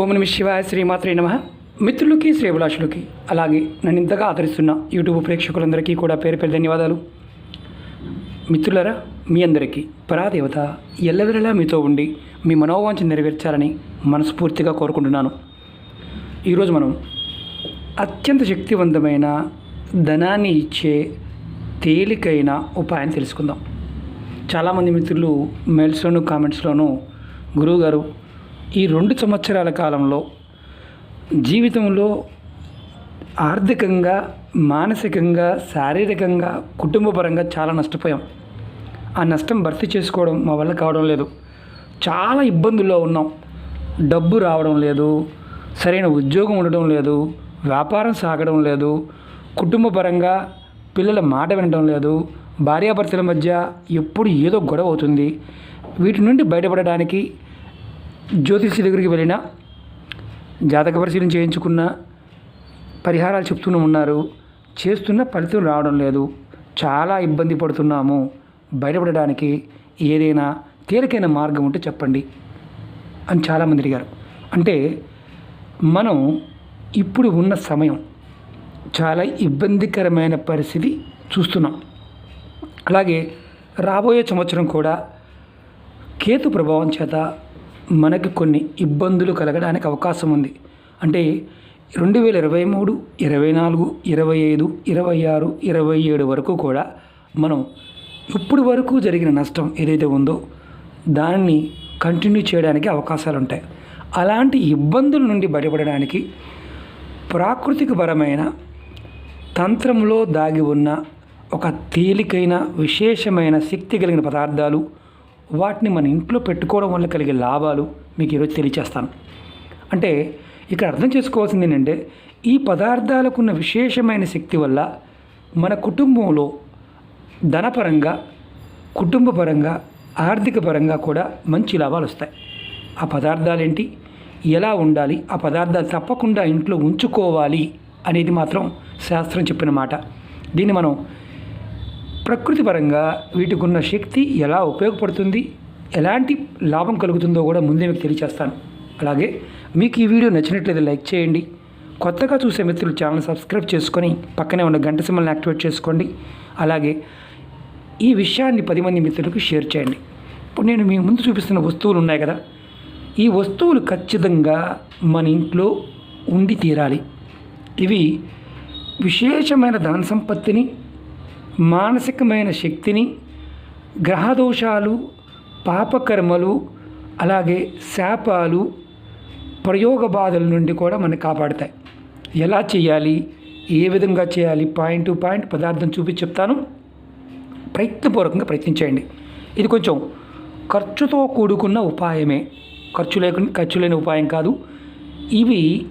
ఓం నమ శివాయ శ్రీమాత్రే నమ. మిత్రులకి శ్రేభిలాషులకి అలాగే నన్ను ఇంతగా ఆదరిస్తున్న యూట్యూబ్ ప్రేక్షకులందరికీ కూడా పేరు పేరు ధన్యవాదాలు. మిత్రులరా మీ అందరికీ పరాదేవత ఎల్లవెల్లలా మీతో ఉండి మీ మనోవాంఛ నెరవేర్చాలని మనస్ఫూర్తిగా కోరుకుంటున్నాను. ఈరోజు మనం అత్యంత శక్తివంతమైన ధనాన్ని ఇచ్చే తేలికైన ఉపాయం తెలుసుకుందాం. చాలామంది మిత్రులు మెయిల్స్లోను కామెంట్స్లోనూ గురువుగారు ఈ రెండు సంవత్సరాల కాలంలో జీవితంలో ఆర్థికంగా మానసికంగా శారీరకంగా కుటుంబపరంగా చాలా నష్టపోయాం. ఆ నష్టం భర్తీ చేసుకోవడం మా వల్ల కావడం లేదు. చాలా ఇబ్బందుల్లో ఉన్నాం. డబ్బు రావడం లేదు సరైన ఉద్యోగం ఉండడం లేదు వ్యాపారం సాగడం లేదు కుటుంబపరంగా పిల్లల మాట వినడం లేదు భార్యాభర్తల మధ్య ఎప్పుడు ఏదో గొడవ అవుతుంది. వీటి నుండి బయటపడడానికి జ్యోతిషి దగ్గరికి వెళ్ళినా జాతక పరిశీలన చేయించుకున్న పరిహారాలు చెప్తూనే ఉన్నారు. చేస్తున్న ఫలితం రావడం లేదు. చాలా ఇబ్బంది పడుతున్నాము. బయటపడడానికి ఏదైనా తేలికైన మార్గం ఉంటే చెప్పండి అని చాలామంది అడిగారు. అంటే మనం ఇప్పుడు ఉన్న సమయం చాలా ఇబ్బందికరమైన పరిస్థితి చూస్తున్నాం. అలాగే రాబోయే సంవత్సరం కూడా కేతు ప్రభావం చేత మనకి కొన్ని ఇబ్బందులు కలగడానికి అవకాశం ఉంది. అంటే రెండు వేల ఇరవై మూడు ఇరవై నాలుగు ఇరవై ఐదు ఇరవై ఆరు ఇరవై ఏడు వరకు కూడా మనం ఇప్పుడు వరకు జరిగిన నష్టం ఏదైతే ఉందో దాన్ని కంటిన్యూ చేయడానికి అవకాశాలు ఉంటాయి. అలాంటి ఇబ్బందుల నుండి బయటపడడానికి ప్రాకృతికపరమైన తంత్రంలో దాగి ఉన్న ఒక తేలికైన విశేషమైన శక్తి కలిగిన పదార్థాలు వాటిని మన ఇంట్లో పెట్టుకోవడం వల్ల కలిగే లాభాలు మీకు ఈరోజు తెలియచేస్తాను. అంటే ఇక్కడ అర్థం చేసుకోవాల్సింది ఏంటంటే ఈ పదార్థాలకున్న విశేషమైన శక్తి వల్ల మన కుటుంబంలో ధనపరంగా కుటుంబపరంగా ఆర్థిక పరంగా కూడా మంచి లాభాలు వస్తాయి. ఆ పదార్థాలు ఏంటి ఎలా ఉండాలి? ఆ పదార్థాలు తప్పకుండా ఇంట్లో ఉంచుకోవాలి అనేది మాత్రం శాస్త్రం చెప్పిన మాట. దీన్ని మనం ప్రకృతి పరంగా వీటికి ఉన్న శక్తి ఎలా ఉపయోగపడుతుంది ఎలాంటి లాభం కలుగుతుందో కూడా ముందే మీకు తెలియచేస్తాను. అలాగే మీకు ఈ వీడియో నచ్చినట్లయితే లైక్ చేయండి. కొత్తగా చూసే మిత్రులు ఛానల్ సబ్స్క్రైబ్ చేసుకొని పక్కనే ఉన్న గంట సింబల్ని యాక్టివేట్ చేసుకోండి. అలాగే ఈ విషయాన్ని పది మంది మిత్రులకు షేర్ చేయండి. ఇప్పుడు నేను మీ ముందు చూపిస్తున్న వస్తువులు ఉన్నాయి కదా. ఈ వస్తువులు ఖచ్చితంగా మన ఇంట్లో ఉండి తీరాలి. ఇవి విశేషమైన ధన సంపత్తిని మానసికమైన శక్తిని గ్రహదోషాలు పాపకర్మలు అలాగే శాపాలు ప్రయోగ బాధల నుండి కూడా మనకు కాపాడతాయి. ఎలా చేయాలి? ఏ విధంగా చేయాలి? పాయింట్ టు పాయింట్ పదార్థం చూపించి చెప్తాను. ప్రయత్నపూర్వకంగా ప్రయత్నించండి ఇది కొంచెం ఖర్చుతో కూడుకున్న ఉపాయమే. ఖర్చు లేకుండా ఖర్చు లేని ఉపాయం కాదు. ఇవి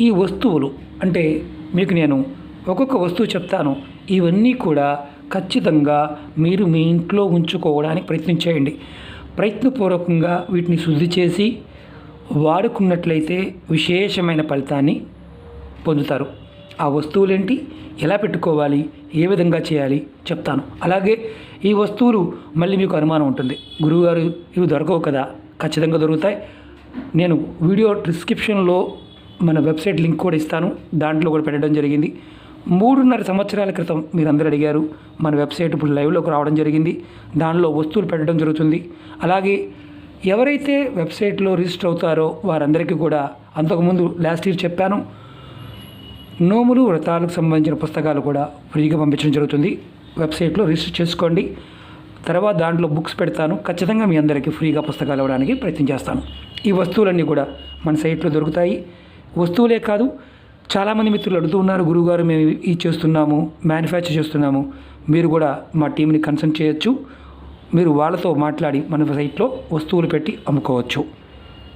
ఈ వస్తువులు. అంటే మీకు నేను ఒక్కొక్క వస్తువు చెప్తాను. ఇవన్నీ కూడా ఖచ్చితంగా మీరు మీ ఇంట్లో ఉంచుకోవడానికి ప్రయత్నించేయండి ప్రయత్నపూర్వకంగా వీటిని శుద్ధి చేసి వాడుకున్నట్లయితే విశేషమైన ఫలితాన్ని పొందుతారు. ఆ వస్తువులేంటి? ఎలా పెట్టుకోవాలి? ఏ విధంగా చేయాలి? చెప్తాను. అలాగే ఈ వస్తువులు మళ్ళీ మీకు అనుమానం ఉంటుంది. గురువుగారు ఇవి దొరకవు కదా? ఖచ్చితంగా దొరుకుతాయి. నేను వీడియో డిస్క్రిప్షన్లో మన వెబ్సైట్ లింక్ కూడా ఇస్తాను. దాంట్లో కూడా పెట్టడం జరిగింది. మూడున్నర సంవత్సరాల క్రితం మీరు అందరూ అడిగారు. మన వెబ్సైట్ ఇప్పుడు లైవ్లోకి రావడం జరిగింది. దానిలో వస్తువులు పెట్టడం జరుగుతుంది. అలాగే ఎవరైతే వెబ్సైట్లో రిజిస్టర్ అవుతారో వారందరికీ కూడా అంతకుముందు లాస్ట్ ఇయర్ చెప్పాను. నోములు వ్రతాలకు సంబంధించిన పుస్తకాలు కూడా ఫ్రీగా పంపించడం జరుగుతుంది. వెబ్సైట్లో రిజిస్టర్ చేసుకోండి. తర్వాత దాంట్లో బుక్స్ పెడతాను. ఖచ్చితంగా మీ అందరికీ ఫ్రీగా పుస్తకాలు ఇవ్వడానికి ప్రయత్నం చేస్తాను. ఈ వస్తువులన్నీ కూడా మన సైట్లో దొరుకుతాయి. వస్తువులే కాదు చాలామంది మిత్రులు అడుగుతూ ఉన్నారు గురువుగారు మేము ఇది చేస్తున్నాము మ్యానుఫ్యాక్చర్ చేస్తున్నాము. మీరు కూడా మా టీంని కన్సల్ట్ చేయొచ్చు. మీరు వాళ్ళతో మాట్లాడి మన సైట్లో వస్తువులు పెట్టి అమ్ముకోవచ్చు.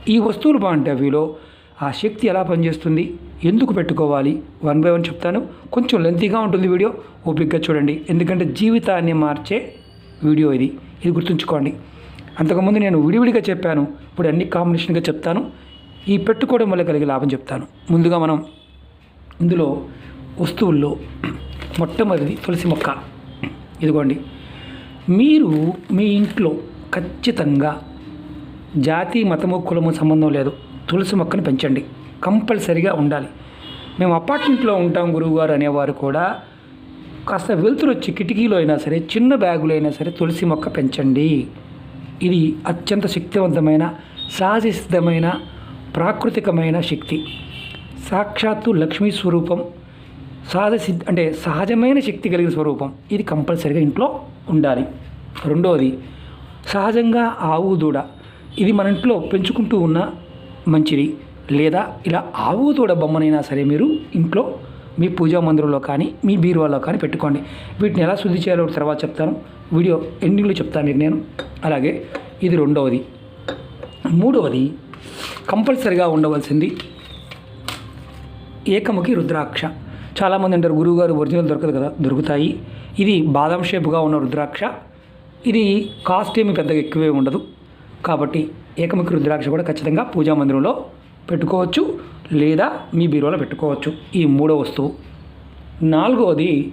ఈ వస్తువులు బాగుంటే అవిలో ఆ శక్తి ఎలా పనిచేస్తుంది ఎందుకు పెట్టుకోవాలి? వన్ బై వన్ చెప్తాను. కొంచెం లెంతీగా ఉంటుంది వీడియో ఓపిక్గా చూడండి. ఎందుకంటే జీవితాన్ని మార్చే వీడియో ఇది. ఇది గుర్తుంచుకోండి. అంతకుముందు నేను విడివిడిగా చెప్పాను. ఇప్పుడు అన్ని కాంబినేషన్గా చెప్తాను. ఈ పెట్టుకోవడం వల్ల కలిగే లాభం చెప్తాను. ముందుగా మనం ఇందులో వస్తువుల్లో మొట్టమొదటిది తులసి మొక్క. ఇదిగోండి. మీరు మీ ఇంట్లో ఖచ్చితంగా జాతి మతము కులము సంబంధం లేదు. తులసి మొక్కను పెంచండి. కంపల్సరిగా ఉండాలి. మేము అపార్ట్మెంట్లో ఉంటాం గురువుగారు అనేవారు కూడా కాస్త వెలుతురు వచ్చి కిటికీలో అయినా సరే చిన్న బ్యాగులో అయినా సరే తులసి మొక్క పెంచండి. ఇది అత్యంత శక్తివంతమైన సహజ సిద్ధమైన ప్రాకృతికమైన శక్తి. సాక్షాత్తు లక్ష్మీ స్వరూపం సహజ సిద్ధ అంటే సహజమైన శక్తి కలిగిన స్వరూపం. ఇది కంపల్సరిగా ఇంట్లో ఉండాలి. రెండవది సహజంగా ఆవు దూడ. ఇది మన ఇంట్లో పెంచుకుంటూ ఉన్న మంచిది. లేదా ఇలా ఆవు దూడ బొమ్మనైనా సరే మీరు ఇంట్లో మీ పూజా మందిరంలో కానీ మీ బీరువాలో కానీ పెట్టుకోండి. వీటిని ఎలా శుద్ధి చేయాలో తర్వాత చెప్తాను. వీడియో ఎండింగ్లో చెప్తాను మీకు నేను. అలాగే ఇది రెండవది మూడవది కంపల్సరిగా ఉండవలసింది ఏకముఖి రుద్రాక్ష. చాలామంది అంటారు గురువుగారు ఒరిజినల్ దొరకదు కదా దొరుకుతాయి. ఇది బాదం షేపుగా ఉన్న రుద్రాక్ష. ఇది కాస్ట్ ఏమి పెద్దగా ఎక్కువే ఉండదు. కాబట్టి ఏకముఖి రుద్రాక్ష కూడా ఖచ్చితంగా పూజా మందిరంలో పెట్టుకోవచ్చు లేదా మీ బీరువాలో పెట్టుకోవచ్చు. ఈ మూడో వస్తువు. నాలుగవది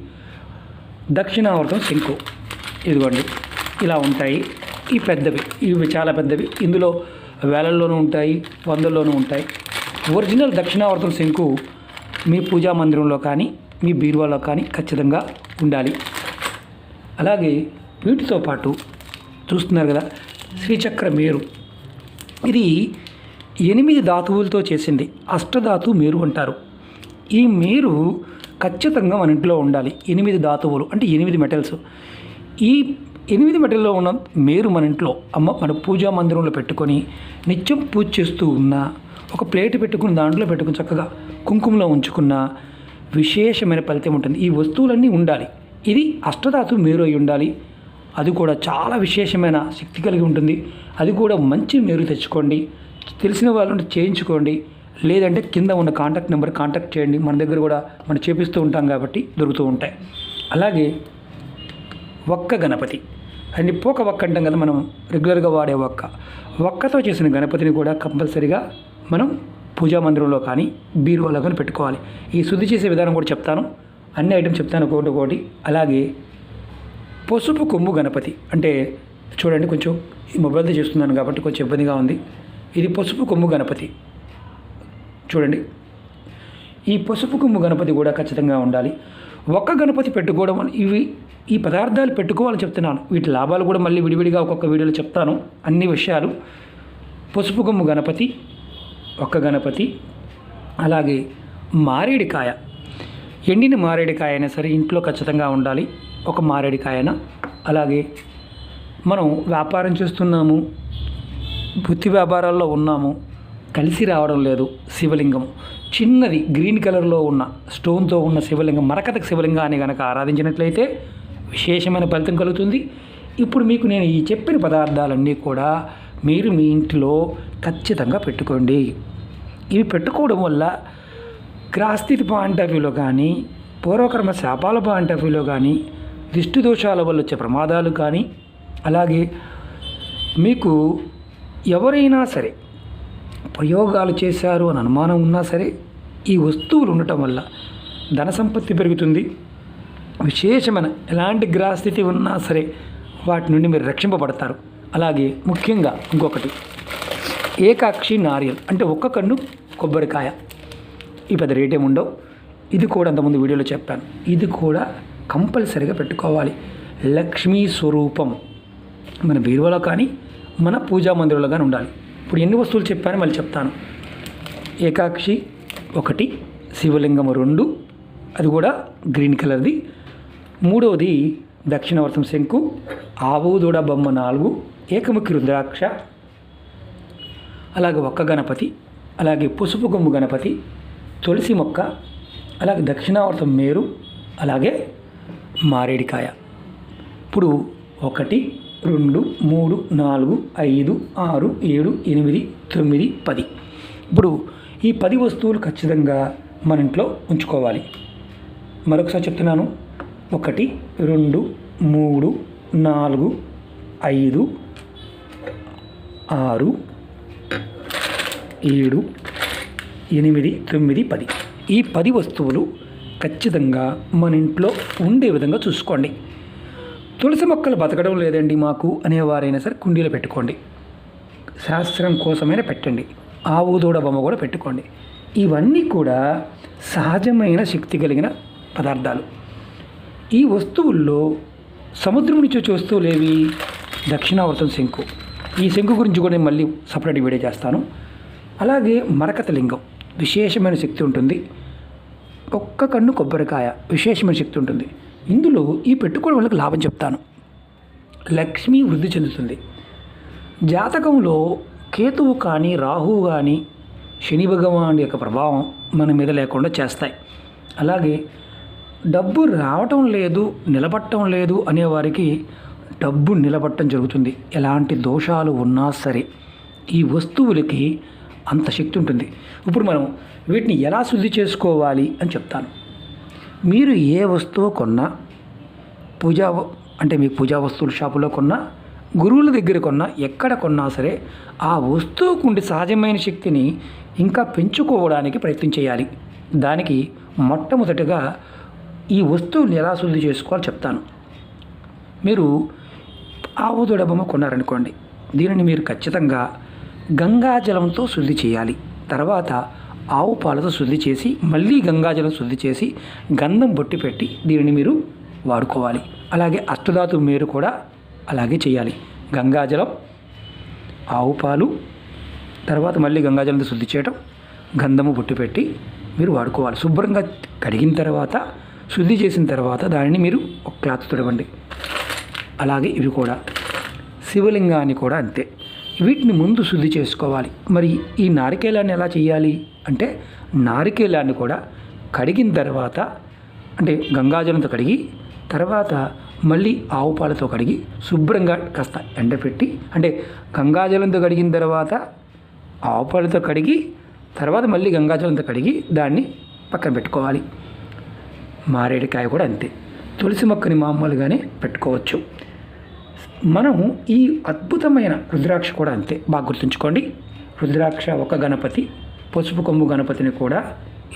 దక్షిణావర్తం శంకు. ఇదిగోండి ఇలా ఉంటాయి. ఈ పెద్దవి ఇవి చాలా పెద్దవి. ఇందులో వేలల్లోనూ ఉంటాయి వందల్లోనూ ఉంటాయి. ఒరిజినల్ దక్షిణావర్తం శంకు మీ పూజా మందిరంలో కానీ మీ బీరువాలో కానీ ఖచ్చితంగా ఉండాలి. అలాగే వీటితో పాటు చూస్తున్నారు కదా శ్రీచక్ర మేరు. ఇది ఎనిమిది ధాతువులతో చేసింది. అష్టధాతు మేరు అంటారు. ఈ మేరు ఖచ్చితంగా మన ఇంట్లో ఉండాలి. ఎనిమిది ధాతువులు అంటే ఎనిమిది మెటల్స్. ఈ ఎనిమిది మెటల్లో ఉన్న మేరు మన ఇంట్లో. అమ్మ మన పూజా మందిరంలో పెట్టుకొని నిత్యం పూజ చేస్తూ ఉన్న ఒక ప్లేట్ పెట్టుకుని దాంట్లో పెట్టుకుని చక్కగా కుంకుమలో ఉంచుకున్న విశేషమైన ఫలితం ఉంటుంది. ఈ వస్తువులన్నీ ఉండాలి. ఇది అష్టధాతు మేరు అయి ఉండాలి. అది కూడా చాలా విశేషమైన శక్తి కలిగి ఉంటుంది. అది కూడా మంచి మేరు తెచ్చుకోండి. తెలిసిన వాళ్ళు చేయించుకోండి. లేదంటే కింద ఉన్న కాంటాక్ట్ నెంబర్ కాంటాక్ట్ చేయండి. మన దగ్గర కూడా మనం చేపిస్తూ ఉంటాం కాబట్టి దొరుకుతూ ఉంటాయి. అలాగే ఒక్క గణపతి. అండ్ పోక ఒక్క అంటాం కదా మనం రెగ్యులర్గా వాడే ఒక్క ఒక్కతో చేసిన గణపతిని కూడా కంపల్సరీగా మనం పూజా మందిరంలో కానీ బీరువాలో కానీ పెట్టుకోవాలి. ఈ శుద్ధి చేసే విధానం కూడా చెప్తాను. అన్ని ఐటమ్స్ చెప్తాను ఒకటి ఒకటి. అలాగే పసుపు కొమ్ము గణపతి. అంటే చూడండి కొంచెం ఈ మొబైల్తో చేస్తున్నాను కాబట్టి కొంచెం ఇబ్బందిగా ఉంది. ఇది పసుపు కొమ్ము గణపతి. చూడండి. ఈ పసుపు కొమ్ము గణపతి కూడా ఖచ్చితంగా ఉండాలి. ఒక్క గణపతి పెట్టుకోవడం ఇవి ఈ పదార్థాలు పెట్టుకోవాలని చెప్తున్నాను. వీటి లాభాలు కూడా మళ్ళీ విడివిడిగా ఒక్కొక్క వీడియోలో చెప్తాను. అన్ని విషయాలు. పసుపు కొమ్ము గణపతి. ఒక్క గణపతి అలాగే మారేడికాయ. ఎండిన మారేడికాయ అయినా సరే ఇంట్లో ఖచ్చితంగా ఉండాలి. ఒక మారేడికాయన అలాగే మనం వ్యాపారం చేస్తున్నాము వృత్తి వ్యాపారాల్లో ఉన్నాము కలిసి రావడం లేదు శివలింగం. చిన్నది గ్రీన్ కలర్లో ఉన్న స్టోన్తో ఉన్న శివలింగం మరకథ శివలింగాన్ని కనుక ఆరాధించినట్లయితే విశేషమైన ఫలితం కలుగుతుంది. ఇప్పుడు మీకు నేను ఈ చెప్పిన పదార్థాలన్నీ కూడా మీరు మీ ఇంటిలో ఖచ్చితంగా పెట్టుకోండి. ఇవి పెట్టుకోవడం వల్ల గ్రాస్థితి పాయింట్ ఆఫ్ వ్యూలో కానీ పూర్వకర్మ శాపాల పాయింట్ ఆఫ్ వ్యూలో కానీ దిష్టి దోషాల వల్ల వచ్చే ప్రమాదాలు కానీ అలాగే మీకు ఎవరైనా సరే ప్రయోగాలు చేశారు అని అనుమానం ఉన్నా సరే ఈ వస్తువులు ఉండటం వల్ల ధన సంపత్తి పెరుగుతుంది. విశేషమైన ఎలాంటి గ్రహస్థితి ఉన్నా సరే వాటి నుండి మీరు రక్షింపబడతారు. అలాగే ముఖ్యంగా ఇంకొకటి. ఏకాక్షి నారియల్ అంటే ఒక్క కన్ను కొబ్బరికాయ. ఈ పెద్ద రేట్ ఏమి ఉండవు. ఇది కూడా అంతకుముందు వీడియోలో చెప్పాను. ఇది కూడా కంపల్సరిగా పెట్టుకోవాలి. లక్ష్మీ స్వరూపం. మన బీరువాలో కానీ మన పూజా మందిరంలో కానీ ఉండాలి. ఇప్పుడు ఎన్ని వస్తువులు చెప్పాను మళ్ళీ చెప్తాను. ఏకాక్షి ఒకటి శివలింగం రెండు అది కూడా గ్రీన్ కలర్ది. మూడవది దక్షిణవర్తం శంకు ఆవు దూడ బొమ్మ నాలుగు ఏకముఖి రుద్రాక్ష అలాగే ఒక్క గణపతి అలాగే పసుపు కొమ్ము గణపతి తులసి మొక్క అలాగే దక్షిణావర్తం మేరు అలాగే మారేడికాయ. ఇప్పుడు ఒకటి రెండు మూడు నాలుగు ఐదు ఆరు ఏడు ఎనిమిది తొమ్మిది పది. ఇప్పుడు ఈ పది వస్తువులు ఖచ్చితంగా మన ఇంట్లో ఉంచుకోవాలి. మరొకసారి చెప్తున్నాను. ఒకటి రెండు మూడు నాలుగు ఐదు ఆరు ఏడు ఎనిమిది తొమ్మిది పది. ఈ పది వస్తువులు ఖచ్చితంగా మన ఇంట్లో ఉండే విధంగా చూసుకోండి. తులసి మొక్కలు బతకడం లేదండి మాకు అనేవారైనా సరే కుండీలో పెట్టుకోండి. శాస్త్రం కోసమైనా పెట్టండి. ఆవు దూడ బొమ్మ కూడా పెట్టుకోండి. ఇవన్నీ కూడా సహజమైన శక్తి కలిగిన పదార్థాలు. ఈ వస్తువుల్లో సముద్రం నుంచి వచ్చే వస్తువులు ఏవి దక్షిణావర్తం శంకు. ఈ శంకు గురించి కూడా నేను మళ్ళీ సపరేట్ వీడియో చేస్తాను. అలాగే మరకత లింగం విశేషమైన శక్తి ఉంటుంది. ఒక్క కన్ను కొబ్బరికాయ విశేషమైన శక్తి ఉంటుంది. ఇందులో ఈ పెట్టుకోవడం వాళ్ళకి లాభం చెప్తాను. లక్ష్మి వృద్ధి చెందుతుంది. జాతకంలో కేతువు కానీ రాహువు కానీ శని భగవాన్ యొక్క ప్రభావం మన మీద లేకుండా చేస్తాయి. అలాగే డబ్బు రావటం లేదు నిలబట్టడం లేదు అనేవారికి డబ్బు నిలబట్టడం జరుగుతుంది. ఎలాంటి దోషాలు ఉన్నా సరే ఈ వస్తువులకి అంత శక్తి ఉంటుంది. ఇప్పుడు మనం వీటిని ఎలా శుద్ధి చేసుకోవాలి అని చెప్తాను. మీరు ఏ వస్తువు కొన్నా పూజా అంటే మీ పూజా వస్తువుల షాపులో కొన్నా గురువుల దగ్గర కొన్నా ఎక్కడ కొన్నా సరే ఆ వస్తువుకు ఉండే సహజమైన శక్తిని ఇంకా పెంచుకోవడానికి ప్రయత్నం చేయాలి. దానికి మొట్టమొదటిగా ఈ వస్తువుని ఎలా శుద్ధి చేసుకోవాలో చెప్తాను. మీరు ఆవు దూడ బొమ్మ కొన్నారనుకోండి. దీనిని మీరు ఖచ్చితంగా గంగాజలంతో శుద్ధి చేయాలి. తర్వాత ఆవు పాలతో శుద్ధి చేసి మళ్ళీ గంగాజలం శుద్ధి చేసి గంధం బొట్టి పెట్టి దీనిని మీరు వాడుకోవాలి. అలాగే అష్టధాతు మీరు కూడా అలాగే చేయాలి. గంగాజలం ఆవు పాలు తర్వాత మళ్ళీ గంగాజలంతో శుద్ధి చేయటం గంధము బొట్టు పెట్టి మీరు వాడుకోవాలి. శుభ్రంగా కడిగిన తర్వాత శుద్ధి చేసిన తర్వాత దానిని మీరు ఒక క్లాత్ తుడవండి. అలాగే ఇవి కూడా. శివలింగాన్ని కూడా అంతే. వీటిని ముందు శుద్ధి చేసుకోవాలి. మరి ఈ నారికేలాన్ని ఎలా చేయాలి అంటే నారికేలాన్ని కూడా కడిగిన తర్వాత అంటే గంగాజలంతో కడిగి తర్వాత మళ్ళీ ఆవు పాలతో కడిగి శుభ్రంగా కాస్త ఎండపెట్టి అంటే గంగాజలంతో కడిగిన తర్వాత ఆవు పాలతో కడిగి తర్వాత మళ్ళీ గంగాజలంతో కడిగి దాన్ని పక్కన పెట్టుకోవాలి. మారేడుకాయ కూడా అంతే. తులసి మొక్కని మామూలుగానే పెట్టుకోవచ్చు. మనం ఈ అద్భుతమైన రుద్రాక్ష కూడా అంతే బాగా గుర్తుంచుకోండి. రుద్రాక్ష ఒక గణపతి పసుపు కొమ్ము గణపతిని కూడా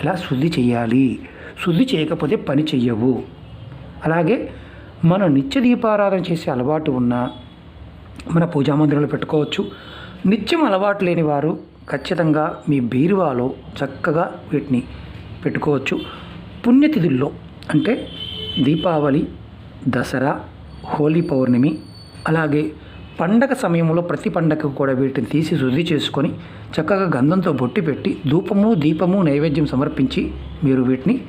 ఇలా శుద్ధి చేయాలి. శుద్ధి చేయకపోతే పని చెయ్యవు. అలాగే మనం నిత్య దీపారాధన చేసే అలవాటు ఉన్న మన పూజా మందిరంలో పెట్టుకోవచ్చు. నిత్యం అలవాటు లేని వారు ఖచ్చితంగా మీ బీరువాలో చక్కగా వీటిని పెట్టుకోవచ్చు. పుణ్యతిథుల్లో అంటే దీపావళి దసరా హోలీ పౌర్ణమి అలాగే పండగ సమయంలో ప్రతి పండగకు కూడా వీటిని తీసి శుద్ధి చేసుకొని చక్కగా గంధంతో బొట్టి పెట్టి ధూపము దీపము నైవేద్యం సమర్పించి మీరు వీటిని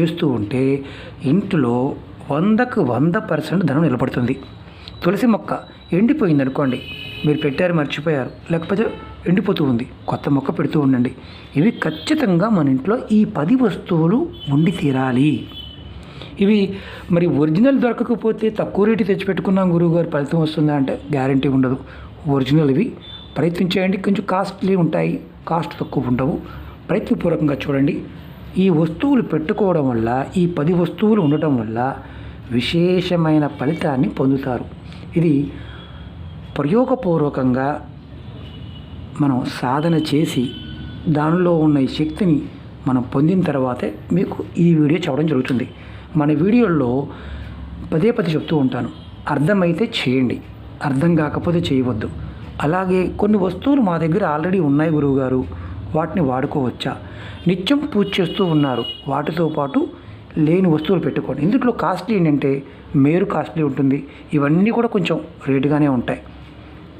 చేస్తూ ఉంటే ఇంట్లో వందకు వంద పర్సెంట్ ధనం నిలబడుతుంది. తులసి మొక్క ఎండిపోయింది అనుకోండి మీరు పెట్టారు మర్చిపోయారు లేకపోతే ఎండిపోతూ ఉంది కొత్త మొక్క పెడుతూ ఉండండి. ఇవి ఖచ్చితంగా మన ఇంట్లో ఈ పది వస్తువులు ఉండి తీరాలి. ఇవి మరి ఒరిజినల్ దొరకకపోతే తక్కువ రేటు తెచ్చిపెట్టుకున్నాం గురువుగారు ఫలితం వస్తుందా అంటే గ్యారంటీ ఉండదు. ఒరిజినల్ ఇవి. ప్రయత్నం చేయండి. కొంచెం కాస్ట్లీ ఉంటాయి. కాస్ట్ తక్కువ ఉండవు. ప్రయత్నపూర్వకంగా చూడండి. ఈ వస్తువులు పెట్టుకోవడం వల్ల ఈ పది వస్తువులు ఉండటం వల్ల విశేషమైన ఫలితాన్ని పొందుతారు. ఇది ప్రయోగపూర్వకంగా మనం సాధన చేసి దానిలో ఉన్న ఈ శక్తిని మనం పొందిన తర్వాతే మీకు ఈ వీడియో చెప్పడం జరుగుతుంది. మన వీడియోల్లో పదే పదే చెప్తూ ఉంటాను. అర్థమైతే చేయండి. అర్థం కాకపోతే చేయవద్దు. అలాగే కొన్ని వస్తువులు మా దగ్గర ఆల్రెడీ ఉన్నాయి గురువుగారు. వాటిని వాడుకోవచ్చా? నిత్యం పూజ చేస్తూ ఉన్నారు. వాటితో పాటు లేని వస్తువులు పెట్టుకోండి. ఇందులో కాస్ట్లీ ఏంటంటే మేరు కాస్ట్లీ ఉంటుంది. ఇవన్నీ కూడా కొంచెం రేటుగానే ఉంటాయి.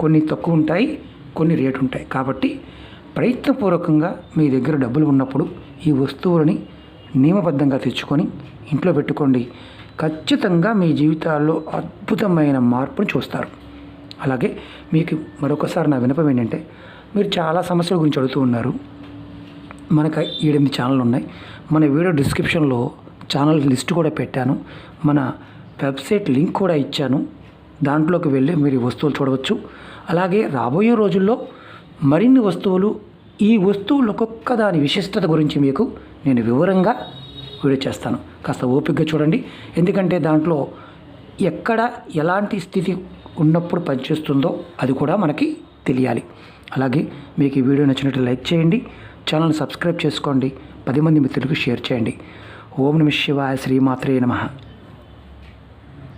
కొన్ని తక్కువ ఉంటాయి కొన్ని రేటు ఉంటాయి. కాబట్టి ప్రయత్నపూర్వకంగా మీ దగ్గర డబ్బులు ఉన్నప్పుడు ఈ వస్తువులని నియమబద్ధంగా తెచ్చుకొని ఇంట్లో పెట్టుకోండి. ఖచ్చితంగా మీ జీవితాల్లో అద్భుతమైన మార్పును చూస్తారు. అలాగే మీకు మరొకసారి నా వినపం ఏంటంటే మీరు చాలా సమస్యల గురించి అడుగుతూ ఉన్నారు. మనకు ఎనిమిది ఛానల్ ఉన్నాయి. మన వీడియో డిస్క్రిప్షన్లో ఛానల్ లిస్ట్ కూడా పెట్టాను. మన వెబ్సైట్ లింక్ కూడా ఇచ్చాను. దాంట్లోకి వెళ్ళి మీరు వస్తువులు చూడవచ్చు. అలాగే రాబోయే రోజుల్లో మరిన్ని వస్తువులు ఈ వస్తువులు ఒక్కొక్క దాని విశిష్టత గురించి మీకు నేను వివరంగా వీడియో చేస్తాను. కాస్త ఓపికగా చూడండి. ఎందుకంటే దాంట్లో ఎక్కడ ఎలాంటి స్థితి ఉన్నప్పుడు పనిచేస్తుందో అది కూడా మనకి తెలియాలి. అలాగే మీకు ఈ వీడియో నచ్చినట్టు లైక్ చేయండి. ఛానల్ని సబ్స్క్రైబ్ చేసుకోండి. పది మంది మిత్రులకు షేర్ చేయండి. ఓం నమ శివాయ శ్రీమాత్రే నమ.